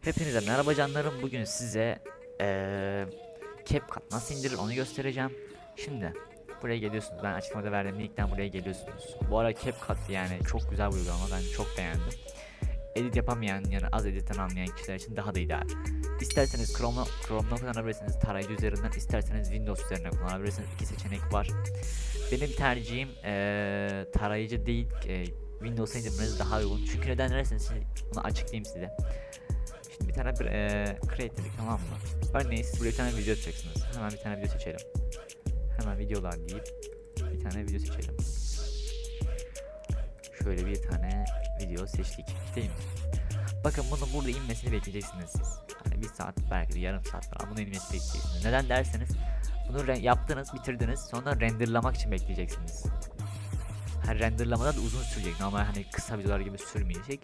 Hepinize merhaba canlarım. Bugün size eee CapCut nasıl indirir onu göstereceğim. Şimdi buraya geliyorsunuz. Ben açıklamada verdiğim linkten buraya geliyorsunuz. Bu ara CapCut yani çok güzel bir uygulama. Ben çok beğendim. Edit yapamayan yani az editten anlayan kişiler için daha da ideal. İsterseniz Chrome'da Chrome'da kullanabilirsiniz tarayıcı üzerinden, isterseniz Windows üzerinden kullanabilirsiniz. İki seçenek var. Benim tercihim eee, tarayıcı değil, eee, Windows'a indirmeniz daha uygun. Çünkü neden derseniz şimdi bunu açıklayayım size. Şimdi bir tane bir eee create dedik tamam mı? Örneğin siz buraya bir tane video çekeceksiniz. Hemen bir tane video seçelim. Hemen videolar deyip bir tane video seçelim. Şöyle bir tane video seçtik değil? Bakın bunun burada inmesini bekleyeceksiniz siz. Hani bir saat belki de yarım saat falan bunun inmesini bekleyeceksiniz. Neden derseniz bunu yaptınız bitirdiniz sonra renderlamak için bekleyeceksiniz. Her renderlamada da uzun sürecek. Normal hani kısa videolar gibi sürmeyecek.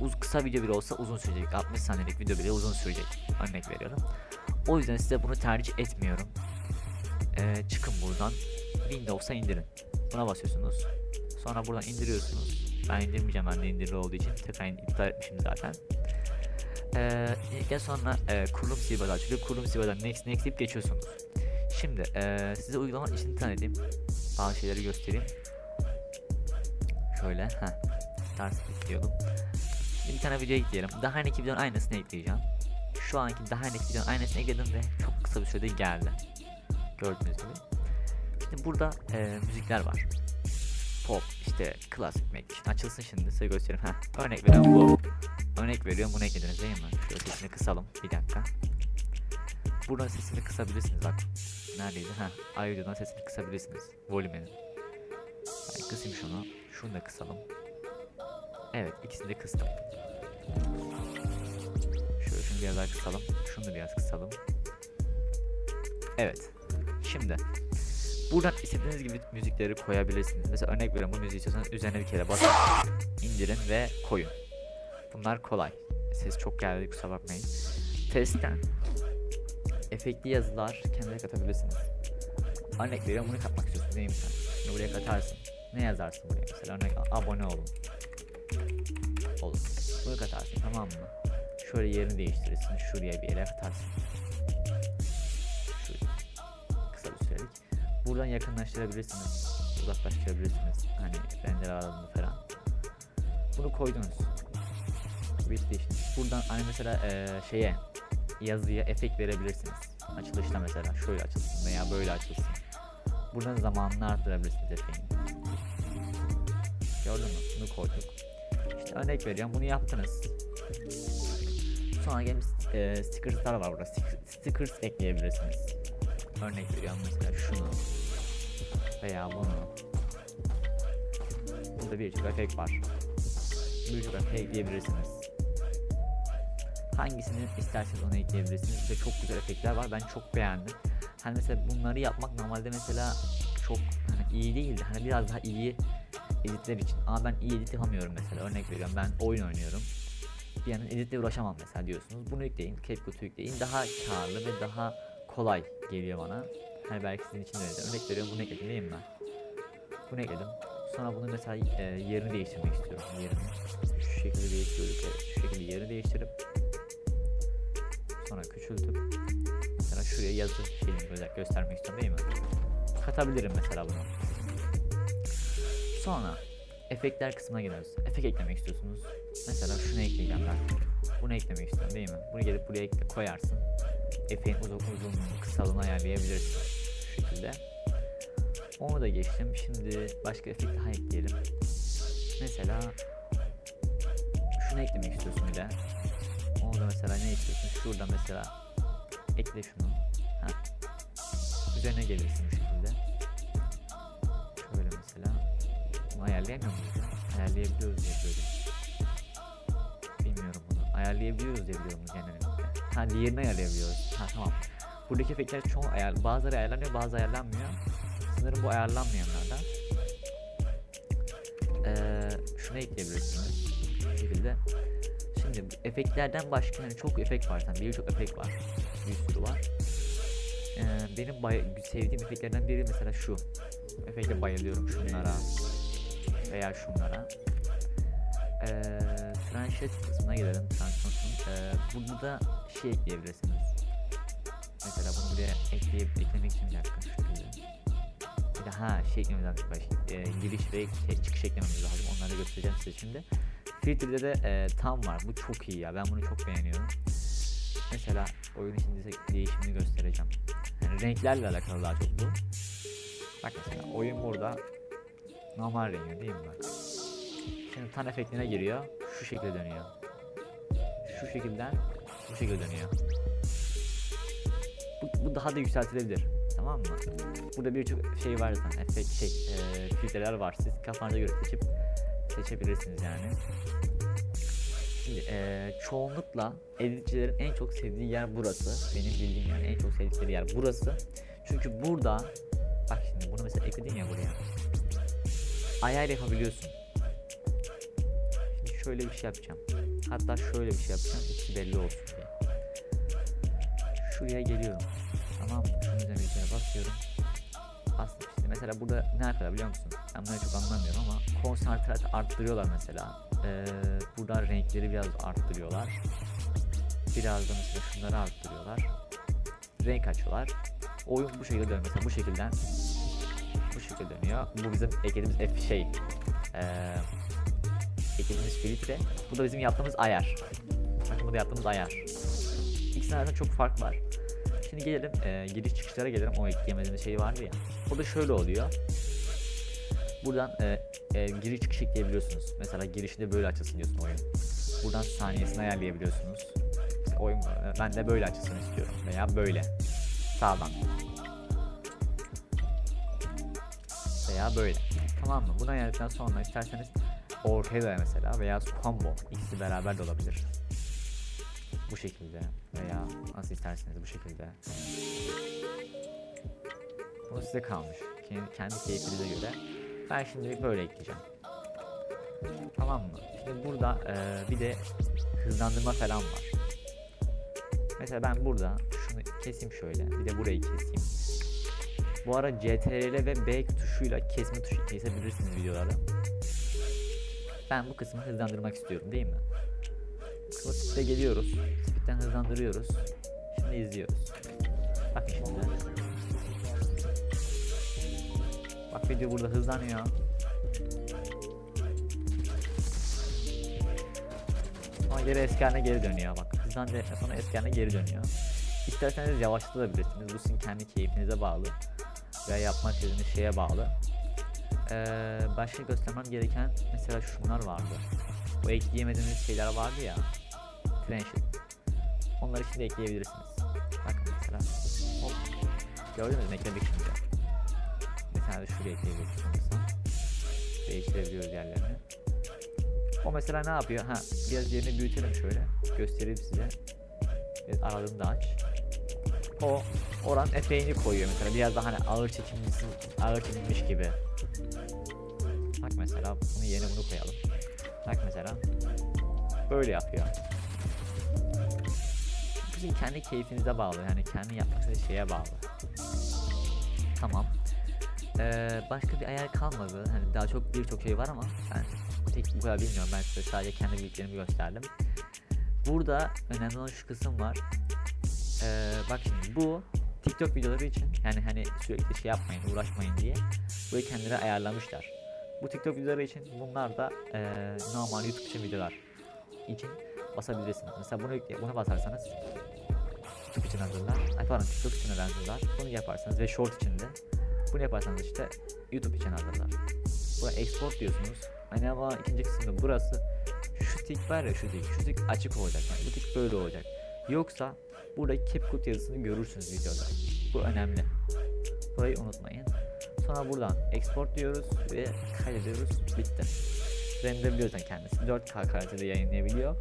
Uz kısa video bile olsa uzun sürecek. 60 saniyelik video bile uzun sürecek. Örnek veriyorum. O yüzden size bunu tercih etmiyorum. Ee, çıkın buradan. Windows'a indirin. Buna basıyorsunuz. Sonra buradan indiriyorsunuz. Ben indirmeyeceğim ben de indirili olduğu için. Tekrar iptal etmişim zaten. Ee, sonra e, kurulum silbada açılıyor. Kurulum silbadan next next deyip geçiyorsunuz. Şimdi e, size uygulamanın içini tanıtayım. Bazı şeyleri göstereyim. Şöyle. Heh. Start ekliyordum. Bir tane video ekleyelim. Daha önceki videonun aynısını ekleyeceğim. Şu anki daha önceki videonun aynısını ekledim ve çok kısa bir sürede geldi. Gördüğünüz gibi. Şimdi burada e, müzikler var. Pop, işte klasik. Şimdi açılsın şimdi size göstereyim. Heh. Örnek veriyorum bu. Örnek veriyorum bunu eklediniz değil mi? Şöyle sesini kısalım. Bir dakika. Buradan sesini kısabilirsiniz bak. Neredeydi? Ha, audio'dan sesini kısabilirsiniz. Volümünü. Yani kısayım şunu. Şunu da kısalım. Evet ikisini de kıstım. Şöyle şunu biraz daha kısalım. Şunu da biraz kısalım. Evet. Şimdi buradan istediğiniz gibi müzikleri koyabilirsiniz. Mesela örnek veriyorum bu müziği istiyorsanız üzerine bir kere basın. indirin ve koyun. Bunlar kolay. Ses çok geldi kusura bakmayın. Testten efektli yazılar kendine katabilirsiniz. Örnek veriyorum bunu katmak istiyorsun değil mi sen? Bunu buraya katarsın. Ne yazarsın buraya mesela örnek abone olun. Olur. Bunu katarsın tamam mı? Şöyle yerini değiştirirsin. Şuraya bir yere katarsın. Buradan yakınlaştırabilirsiniz. Uzaklaştırabilirsiniz. Hani render alanını falan. Bunu koydunuz. Bitti işte. Buradan hani mesela eee, şeye yazıya efekt verebilirsiniz. Açılışta mesela şöyle açılsın veya böyle açılsın. Buradan zamanını arttırabilirsiniz efektini. Gördün mü? Bunu koyduk. İşte örnek veriyorum bunu yaptınız. Sonra gelip e, stickers'lar var burada. Stick- Stickers ekleyebilirsiniz. Örnek veriyorum mesela şunu veya bunu. Burada birçok efekt var. Birçok efekt ekleyebilirsiniz. Hangisini isterseniz onu ekleyebilirsiniz. Ve çok güzel efektler var. Ben çok beğendim. Hani mesela bunları yapmak normalde mesela çok hani iyi değildi. Hani biraz daha iyi editler için. Ama ben iyi edit yapamıyorum mesela. Örnek veriyorum ben oyun oynuyorum. Bir yandan editle uğraşamam mesela diyorsunuz. Bunu yükleyin, CapCut'u yükleyin. Daha karlı ve daha kolay geliyor bana. Hani belki sizin için de öyle. Örnek veriyorum bunu ekledim değil mi ben? Bunu ekledim. Sonra bunu mesela e, yerini değiştirmek istiyorum. Yerini. Şu şekilde değiştiriyorduk. Evet. Şu şekilde yerini değiştirip sonra küçültüp mesela şuraya yazı şeyini gö- göstermek istiyorum değil mi? Katabilirim mesela bunu. Sonra efektler kısmına geliyoruz. Efekt eklemek istiyorsunuz. Mesela şunu ekleyeceğim ben. Bunu eklemek istiyorum değil mi? Bunu gelip buraya koyarsın. Efeğin uzun uzunluğunu kısalığını ayarlayabilirsin. Şu şekilde. Onu da geçtim. Şimdi başka efekt daha ekleyelim. Mesela şunu eklemek istiyorsun bir de. Onu da mesela ne istiyorsun? Şurada mesela ekle şunu. Ha. Üzerine gelirsin bu şekilde. Şöyle mesela. Bunu ayarlayamıyor muyuz ya? Ayarlayabiliyoruz diye böyle. Bilmiyorum bunu. Ayarlayabiliyoruz diye biliyorum genellikle. Ha diğerini ayarlayabiliyoruz. Ha tamam. Buradaki efektler çoğu ayar, bazıları ayarlanıyor bazı ayarlanmıyor. Sanırım bu ayarlanmayanlardan. Ee, şunu ekleyebilirsiniz. Bu şekilde. Şimdi efektlerden başka hani çok efekt var. Tabii birçok efekt var. Bir sürü var. Ee, benim sevdiğim efektlerden biri mesela şu. efekte bayılıyorum şunlara veya şunlara. Ee, transit kısmına gelelim. Transformation. Ee, burada da şey ekleyebilirsiniz. Mesela bunu buraya ekleyip eklemek için bir dakika. Bir de ha şey eklememiz lazım. Baş, e, giriş ve şey, çıkış eklememiz lazım. Onları da göstereceğim size şimdi. Filtrede de e, tam var. Bu çok iyi ya. Ben bunu çok beğeniyorum. Mesela oyun içinde değişimini göstereceğim. Yani renklerle alakalı daha çok bu. Bak mesela oyun burada normal rengi değil mi bak. Şimdi tan efektine giriyor. Şu şekilde dönüyor. Şu şekilden bu şekilde dönüyor. Bu, bu daha da yükseltilebilir. Tamam mı? Burada birçok şey var zaten. Efekt şey, e, filtreler var. Siz kafanıza göre seçip seçebilirsiniz yani. Şimdi e, çoğunlukla editçilerin en çok sevdiği yer burası. Benim bildiğim yani en çok sevdikleri yer burası. Çünkü burada bak şimdi bunu mesela ekledin ya buraya. Ayar yapabiliyorsun. Şimdi şöyle bir şey yapacağım. Hatta şöyle bir şey yapacağım. İkisi belli olsun diye. Şuraya geliyorum. Tamam mı? Şunun üzerine bir kere basıyorum. Bastım işte. Mesela burada ne yapıyorlar biliyor musun? Ben bunu çok anlamıyorum ama konsantrat arttırıyorlar mesela. Ee, burada renkleri biraz arttırıyorlar. Biraz da mesela şunları arttırıyorlar. Renk açıyorlar. Oyun bu şekilde dönüyor. Mesela bu şekilden bu şekilde dönüyor. Bu bizim eklediğimiz F şey ee, eklediğimiz filtre. Bu da bizim yaptığımız ayar. Bakın bu da yaptığımız ayar. İkisinin arasında çok fark var. Şimdi gelelim e, giriş çıkışlara gelelim. O ekleyemediğimiz şey vardı ya. O da şöyle oluyor. Buradan e, e, giriş çıkış ekleyebiliyorsunuz. Mesela girişinde böyle açılsın diyorsun oyun. Buradan saniyesini ayarlayabiliyorsunuz. Mesela oyun e, ben de böyle açılsın istiyorum veya böyle. Sağdan. Veya böyle. Tamam mı? Bunu ayarladıktan sonra isterseniz ortaya da mesela veya combo ikisi beraber de olabilir. Bu şekilde veya nasıl isterseniz bu şekilde. Bu size kalmış. Kendi, kendi keyfinize göre. Ben şimdi böyle ekleyeceğim. Tamam mı? Şimdi burada eee, bir de hızlandırma falan var. Mesela ben burada şunu keseyim şöyle. Bir de burayı keseyim. Bu ara CTRL ve B tuşuyla kesme tuşu kesebilirsiniz videoları. Ben bu kısmı hızlandırmak istiyorum değil mi? Speed'e geliyoruz. Speed'den hızlandırıyoruz. Şimdi izliyoruz. Bak şimdi. Bak video burada hızlanıyor. Sonra geri eski haline geri dönüyor bak. Hızlandı sonra eski haline geri dönüyor. İsterseniz yavaşlatabilirsiniz. Bu sizin kendi keyfinize bağlı. Veya yapmak istediğiniz şeye bağlı. Ee, başka göstermem gereken mesela şunlar vardı. Bu ekleyemediğiniz şeyler vardı ya. Friendship. Onları şimdi ekleyebilirsiniz. Bakın mesela. Hop. Gördünüz mü? Ekledik şimdi. Mesela de şuraya ekleyebilirsiniz. Değiştirebiliyoruz yerlerini. O mesela ne yapıyor? Ha, biraz yerini büyütelim şöyle. Göstereyim size. Biraz aralığını da aç. O oran efeğini koyuyor mesela. Biraz daha hani ağır çekimlisi, ağır çekilmiş gibi. Bak mesela bunu yerine bunu koyalım. Bak mesela. Böyle yapıyor. Bu sizin kendi keyfinize bağlı. Yani kendi istediğiniz şeye bağlı. Tamam. Ee, başka bir ayar kalmadı. Hani daha çok birçok şey var ama ben tek bu kadar bilmiyorum. Ben size sadece kendi bildiklerimi gösterdim. Burada önemli olan şu kısım var. Ee, bak şimdi bu TikTok videoları için yani hani sürekli şey yapmayın uğraşmayın diye burayı kendileri ayarlamışlar. Bu TikTok videoları için bunlar da eee, normal YouTube için videolar için basabilirsiniz. Mesela bunu buna basarsanız YouTube için hazırlar. Ay pardon TikTok için hazırlar. Bunu yaparsanız ve Short için de bunu yaparsanız işte YouTube için hazırlar. Buraya export diyorsunuz. Hani ama ikinci kısımda burası şu tik var ya şu tik. Şu tik açık olacak yani. Bu tik böyle olacak. Yoksa burada CapCut yazısını görürsünüz videoda. Bu önemli. Burayı unutmayın. Sonra buradan export diyoruz ve kaydediyoruz. Bitti. Renderliyorsan kendisi 4K kalitede yayınlayabiliyor.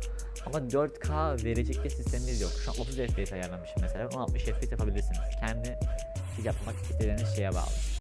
Ama 4K verecek bir sistemimiz yok. Şu an 30 FPS ayarlamışım mesela. 1060 FPS yapabilirsiniz. Kendi yapmak istediğiniz şeye bağlı.